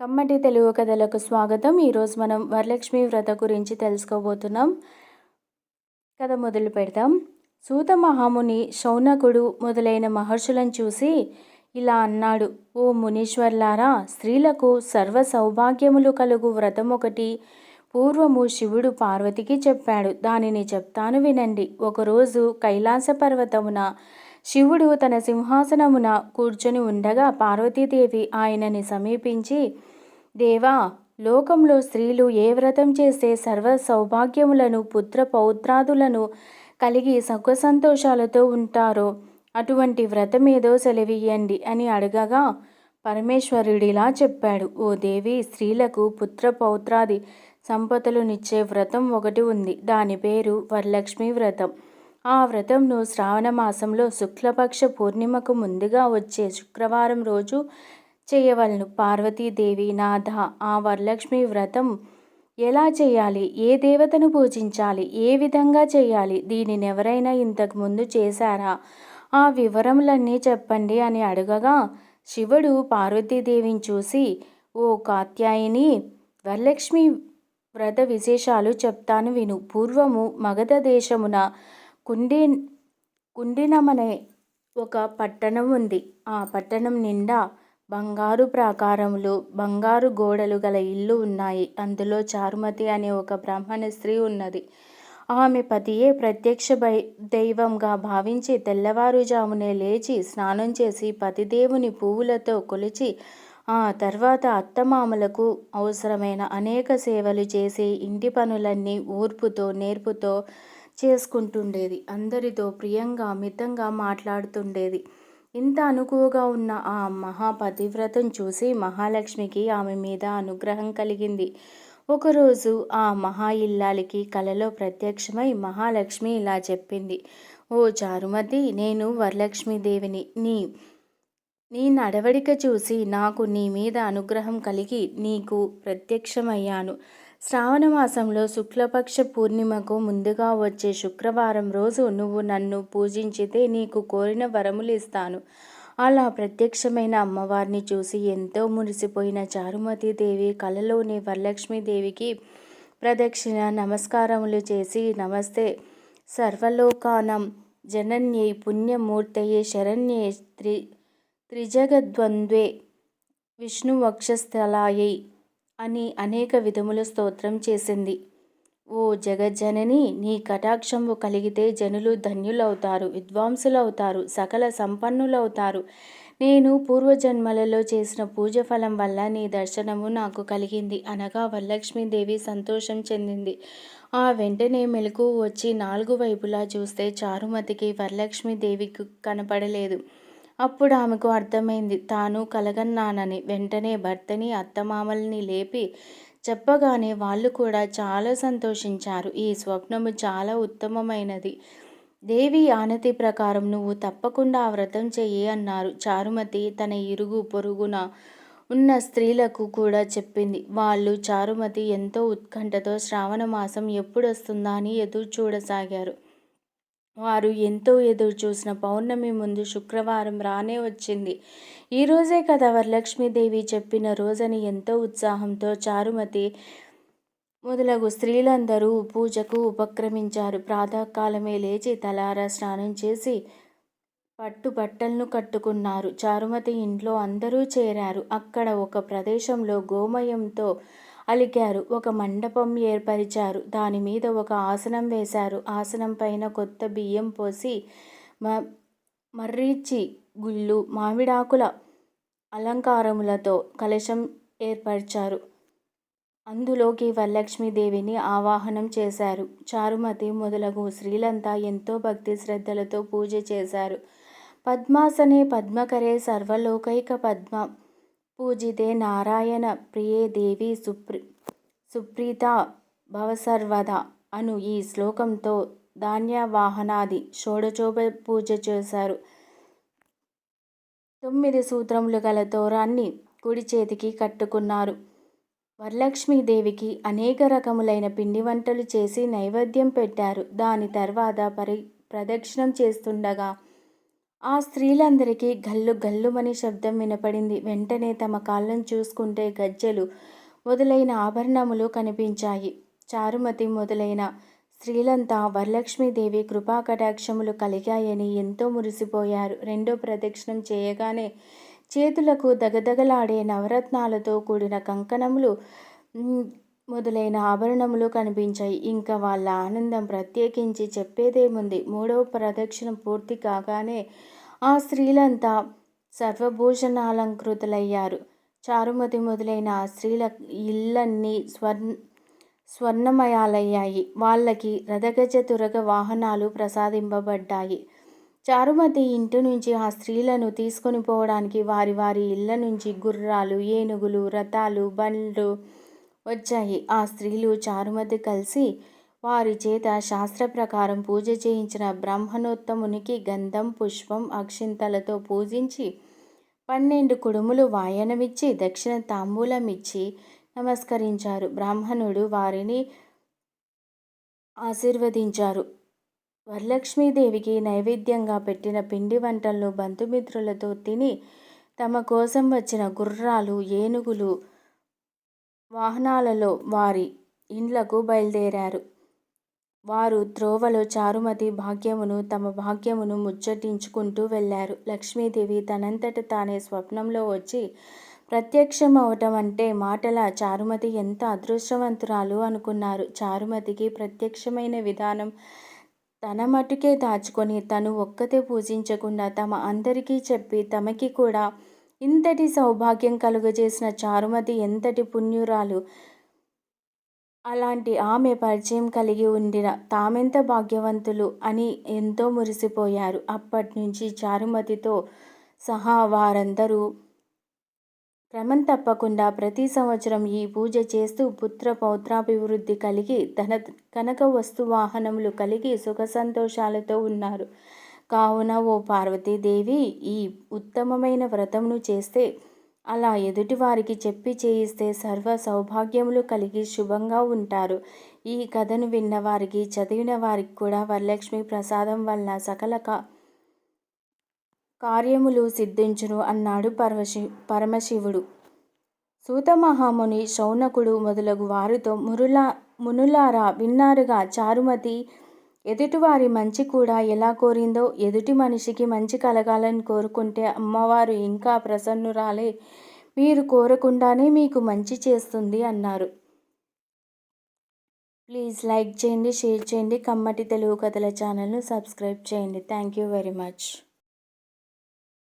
కమ్మటి తెలుగు కథలకు స్వాగతం. ఈరోజు మనం వరలక్ష్మి వ్రత గురించి తెలుసుకోబోతున్నాం. కథ మొదలు పెడతాం సూత మహాముని శౌనకుడు మొదలైన మహర్షులను చూసి ఇలా అన్నాడు ఓ మునీశ్వర్లారా స్త్రీలకు సర్వ సౌభాగ్యములు కలుగు వ్రతం ఒకటి. పూర్వము శివుడు పార్వతికి చెప్పాడు దానిని చెప్తాను వినండి. ఒకరోజు కైలాస పర్వతమున శివుడు తన సింహాసనమున కూర్చొని ఉండగా పార్వతీదేవి ఆయనని సమీపించి దేవా లోకంలో స్త్రీలు ఏ వ్రతం చేస్తే సర్వ సౌభాగ్యములను పుత్ర పౌత్రాదులను కలిగి సుఖ సంతోషాలతో ఉంటారో అటువంటి వ్రతం ఏదో సెలవియ్యండి అని అడగగా పరమేశ్వరుడిలా చెప్పాడు. ఓ దేవి స్త్రీలకు పుత్ర పౌత్రాది సంపదలునిచ్చే వ్రతం ఒకటి ఉంది. దాని పేరు వరలక్ష్మి వ్రతం. ఆ వ్రతంను శ్రావణ మాసంలో శుక్లపక్ష పూర్ణిమకు ముందుగా వచ్చే శుక్రవారం రోజు చేయవలను. పార్వతీదేవి నాథ ఆ వరలక్ష్మి వ్రతం ఎలా చేయాలి? ఏ దేవతను పూజించాలి? ఏ విధంగా చేయాలి? దీనిని ఎవరైనా ఇంతకు ముందు చేశారా? ఆ వివరములన్నీ చెప్పండి అని అడగగా శివుడు పార్వతీదేవిని చూసి ఓ కాత్యాయిని వరలక్ష్మి వ్రత విశేషాలు చెప్తాను విను. పూర్వము మగధ దేశమున కుండి కుండినమనే ఒక పట్టణం ఉంది. ఆ పట్టణం నిండా బంగారు ప్రాకారములు బంగారు గోడలు గల ఇల్లు ఉన్నాయి. అందులో చారుమతి అనే ఒక బ్రాహ్మణ స్త్రీ ఉన్నది. ఆమె పతియే ప్రత్యక్ష బై దైవంగా భావించి తెల్లవారుజామునే లేచి స్నానం చేసి పతిదేవుని పువ్వులతో కొలిచి ఆ తర్వాత అత్తమామలకు అవసరమైన అనేక సేవలు చేసి ఇంటి పనులన్నీ ఊర్పుతో నేర్పుతో చేసుకుంటుండేది. అందరితో ప్రియంగా మితంగా మాట్లాడుతుండేది. ఇంత అనుకువగా ఉన్న ఆ మహాపతివ్రతం చూసి మహాలక్ష్మికి ఆమె మీద అనుగ్రహం కలిగింది. ఒకరోజు ఆ మహా ఇల్లాలికి కలలో ప్రత్యక్షమై మహాలక్ష్మి ఇలా చెప్పింది. ఓ చారుమతి నేను వరలక్ష్మీదేవిని. నీ నీ నడవడిక చూసి నాకు నీ మీద అనుగ్రహం కలిగి నీకు ప్రత్యక్షమయ్యాను. శ్రావణ మాసంలో శుక్లపక్ష పూర్ణిమకు ముందుగా వచ్చే శుక్రవారం రోజు నువ్వు నన్ను పూజించితే నీకు కోరిన వరములు ఇస్తాను. అలా ప్రత్యక్షమైన అమ్మవారిని చూసి ఎంతో మురిసిపోయిన చారుమతీదేవి కలలోని వరలక్ష్మీదేవికి ప్రదక్షిణ నమస్కారములు చేసి నమస్తే. సర్వలోకానం జనన్యై పుణ్యమూర్తయే శరణ్యే త్రి త్రిజగద్వంద్వే విష్ణువక్షస్థలాయై అని అనేక విధముల స్తోత్రం చేసింది. ఓ జగజ్జనని నీ కటాక్షము కలిగితే జనులు ధన్యులవుతారు విద్వాంసులవుతారు సకల సంపన్నులవుతారు. నేను పూర్వజన్మలలో చేసిన పూజ ఫలం వల్ల నీ దర్శనము నాకు కలిగింది. అనగా వరలక్ష్మీదేవి సంతోషం చెందింది. ఆ వెంటనే మెలకు వచ్చి నాలుగు వైపులా చూస్తే చారుమతికి వరలక్ష్మీదేవికి కనపడలేదు. అప్పుడు ఆమెకు అర్థమైంది. తాను కలగన్నానని. వెంటనే భర్తని అత్తమామల్ని లేపి చెప్పగానే వాళ్ళు కూడా చాలా సంతోషించారు. ఈ స్వప్నము చాలా ఉత్తమమైనది. దేవి ఆనతి ప్రకారం నువ్వు తప్పకుండా ఆ వ్రతం చెయ్యి అన్నారు. చారుమతి తన ఇరుగు పొరుగున ఉన్న స్త్రీలకు కూడా చెప్పింది. వాళ్ళు చారుమతి ఎంతో ఉత్కంఠతో శ్రావణ మాసం ఎప్పుడొస్తుందా అని ఎదురు చూడసాగారు వారు ఎంతో ఎదురు చూసిన పౌర్ణమి ముందు శుక్రవారం రానే వచ్చింది. ఈరోజే కదా వరలక్ష్మీదేవి చెప్పిన రోజని ఎంతో ఉత్సాహంతో చారుమతి మొదలగు స్త్రీలందరూ పూజకు ఉపక్రమించారు. ప్రాతకాలమే లేచి తలారా స్నానం చేసి పట్టు బట్టలను కట్టుకున్నారు. చారుమతి ఇంట్లో అందరూ చేరారు. అక్కడ ఒక ప్రదేశంలో గోమయంతో అలికారు. ఒక మండపం ఏర్పరిచారు. దాని మీద ఒక ఆసనం వేశారు. ఆసనం పైన కొత్త బియ్యం పోసి మ మర్రీచి గుళ్ళు మామిడాకుల అలంకారములతో కలశం ఏర్పరిచారు. అందులోకి వరలక్ష్మీదేవిని ఆవాహనం చేశారు. చారుమతి మొదలగు స్త్రీలంతా ఎంతో భక్తి శ్రద్ధలతో పూజ చేశారు. పద్మాసనే పద్మకరే సర్వలోకైక పద్మ పూజితే నారాయణ ప్రియే దేవి సుప్రి సుప్రీత భవసర్వద అను ఈ శ్లోకంతో ధాన్యవాహనాది షోడచోప పూజ చేశారు. తొమ్మిది సూత్రములు గల తోరాన్ని కుడి చేతికి కట్టుకున్నారు. వరలక్ష్మీదేవికి అనేక రకములైన పిండి వంటలు చేసి నైవేద్యం పెట్టారు. దాని తర్వాత పరి ప్రదక్షిణం చేస్తుండగా ఆ స్త్రీలందరికీ గల్లు గల్లుమని శబ్దం వినపడింది. వెంటనే తమ కాళ్ళను చూసుకుంటే గజ్జెలు మొదలైన ఆభరణములు కనిపించాయి. చారుమతి మొదలైన స్త్రీలంతా వరలక్ష్మీదేవి కృపా కటాక్షములు కలిగాయని ఎంతో మురిసిపోయారు. రెండో ప్రదక్షిణం చేయగానే చేతులకు దగదగలాడే నవరత్నాలతో కూడిన కంకణములు మొదలైన ఆభరణములు కనిపించాయి. ఇంకా వాళ్ళ ఆనందం ప్రత్యేకించి చెప్పేదేముంది? మూడవ ప్రదక్షిణ పూర్తి కాగానే ఆ స్త్రీలంతా సర్వభూషణాలంకృతులయ్యారు. చారుమతి మొదలైన ఆ స్త్రీల ఇళ్ళన్నీ స్వర్ణ స్వర్ణమయాలయ్యాయి. వాళ్ళకి రథగజ తురగ వాహనాలు ప్రసాదింపబడ్డాయి. చారుమతి ఇంటి నుంచి ఆ స్త్రీలను తీసుకొని పోవడానికి వారి వారి ఇళ్ళ నుంచి గుర్రాలు ఏనుగులు రథాలు బండ్లు వచ్చాయి. ఆ స్త్రీలు చారుమతి కలిసి వారి చేత శాస్త్ర ప్రకారం పూజ చేయించిన బ్రాహ్మణోత్తమునికి గంధం పుష్పం అక్షింతలతో పూజించి పన్నెండు కుడుములు వాయనమిచ్చి దక్షిణ తాంబూలం ఇచ్చి నమస్కరించారు. బ్రాహ్మణుడు వారిని ఆశీర్వదించారు. వరలక్ష్మీదేవికి నైవేద్యంగా పెట్టిన పిండి వంటలను బంధుమిత్రులతో తిని తమ కోసం వచ్చిన గుర్రాలు ఏనుగులు వాహనాలలో వారి ఇండ్లకు బయలుదేరారు. వారు త్రోవలో చారుమతి భాగ్యమును తమ భాగ్యమును ముచ్చటించుకుంటూ వెళ్ళారు. లక్ష్మీదేవి తనంతట తానే స్వప్నంలో వచ్చి ప్రత్యక్షం అవటం అంటే మాటల చారుమతి ఎంత అదృష్టవంతురాలు అనుకున్నారు. చారుమతికి ప్రత్యక్షమైన విధానం తన మటుకే దాచుకొని తను ఒక్కతే పూజించకుండా తమ అందరికీ చెప్పి తమకి కూడా ఇంతటి సౌభాగ్యం కలుగజేసిన చారుమతి ఎంతటి పుణ్యురాలు. అలాంటి ఆమె పరిచయం కలిగి ఉండిన తామెంత భాగ్యవంతులు అని ఎంతో మురిసిపోయారు. అప్పటి నుంచి చారుమతితో సహా వారందరూ క్రమం తప్పకుండా ప్రతి సంవత్సరం ఈ పూజ చేస్తూ పుత్ర పౌత్రాభివృద్ధి కలిగి ధన కనక వస్తు వాహనములు కలిగి సుఖ సంతోషాలతో ఉన్నారు. కావున ఓ పార్వతీదేవి ఈ ఉత్తమమైన వ్రతమును చేస్తే అలా ఎదుటివారికి చెప్పి చేయిస్తే సర్వ సౌభాగ్యములు కలిగి శుభంగా ఉంటారు. ఈ కథను విన్నవారికి చదివిన వారికి కూడా వరలక్ష్మి ప్రసాదం వలన సకల కార్యములు సిద్ధించును అన్నాడు పరమశి పరమశివుడు. సూతమహాముని శౌనకుడు మొదలగు వారితో మురులా మునులారా విన్నారుగా చారుమతి ఎదుటివారి మంచి కూడా ఎలా కోరిందో ఎదుటి మనిషికి మంచి కలగాలని కోరుకుంటే అమ్మవారు ఇంకా ప్రసన్నురాలే. మీరు కోరకుండానే మీకు మంచి చేస్తుంది అన్నారు. ప్లీజ్ లైక్ చేయండి షేర్ చేయండి. కమ్మటి తెలుగు కథల ఛానల్ను సబ్స్క్రైబ్ చేయండి. Thank you very much.